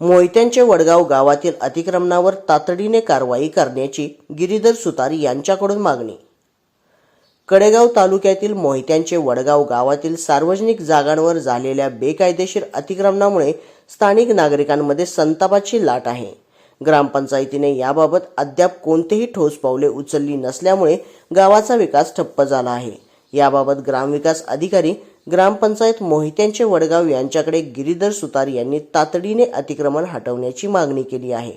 मोहित्यांचे वडगाव गावातील अतिक्रमणावर तातडीने कारवाई करण्याची गिरीधर सुतार यांच्याकडून मागणी. कडेगाव तालुक्यातील मोहित्यांचे वडगाव गावातील सार्वजनिक जागांवर झालेल्या बेकायदेशीर अतिक्रमणामुळे स्थानिक नागरिकांमध्ये संतापाची लाट आहे. ग्रामपंचायतीने याबाबत अद्याप कोणतेही ठोस पावले उचलली नसल्यामुळे गावाचा विकास ठप्प झाला आहे. याबाबत ग्रामविकास अधिकारी ग्रामपंचायत मोहित्यांचे वडगाव यांच्याकडे गिरीधर सुतार यांनी तातडीने अतिक्रमण हटवण्याची मागणी केली आहे.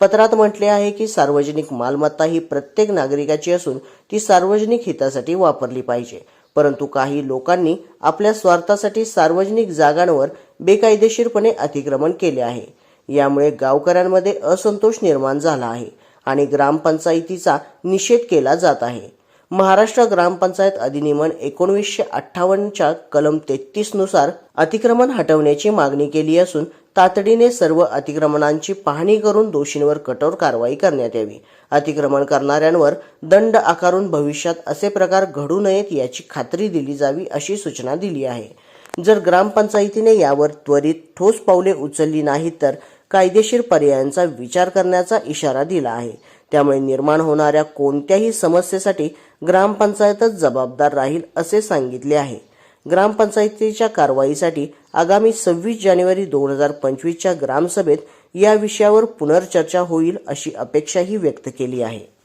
पत्रात म्हटले आहे की सार्वजनिक मालमत्ता ही प्रत्येक नागरिकाची असून ती सार्वजनिक हितासाठी वापरली पाहिजे. परंतु काही लोकांनी आपल्या स्वार्थासाठी सार्वजनिक जागांवर बेकायदेशीरपणे अतिक्रमण केले आहे. यामुळे गावकऱ्यांमध्ये असंतोष निर्माण झाला आहे आणि ग्रामपंचायतीचा निषेध केला जात आहे. महाराष्ट्र ग्रामपंचायत अधिनियमन एकोणवीसशे अठ्ठावन्नच्या कलम तेहतीसनुसार अतिक्रमण हटवण्याची मागणी केली असून तातडीने सर्व अतिक्रमणांची पाहणी करून दोषींवर कठोर कारवाई करण्यात यावी. अतिक्रमण करणाऱ्यांवर दंड आकारून भविष्यात असे प्रकार घडू नयेत याची खात्री दिली जावी अशी सूचना दिली आहे. जर ग्रामपंचायतीने यावर त्वरित ठोस पावले उचलली नाहीत तर कायदेशीर पर्यायांचा विचार करण्याचा इशारा दिला आहे. त्यामुळे निर्माण होणाऱ्या कोणत्याही समस्येसाठी ग्रामपंचायतच जबाबदार राहील असे सांगितले आहे. ग्रामपंचायतीच्या कारवाईसाठी आगामी सव्वीस जानेवारी दोन हजार पंचवीसच्या ग्रामसभेत या विषयावर पुनर्चर्चा होईल अशी अपेक्षाही व्यक्त केली आहे.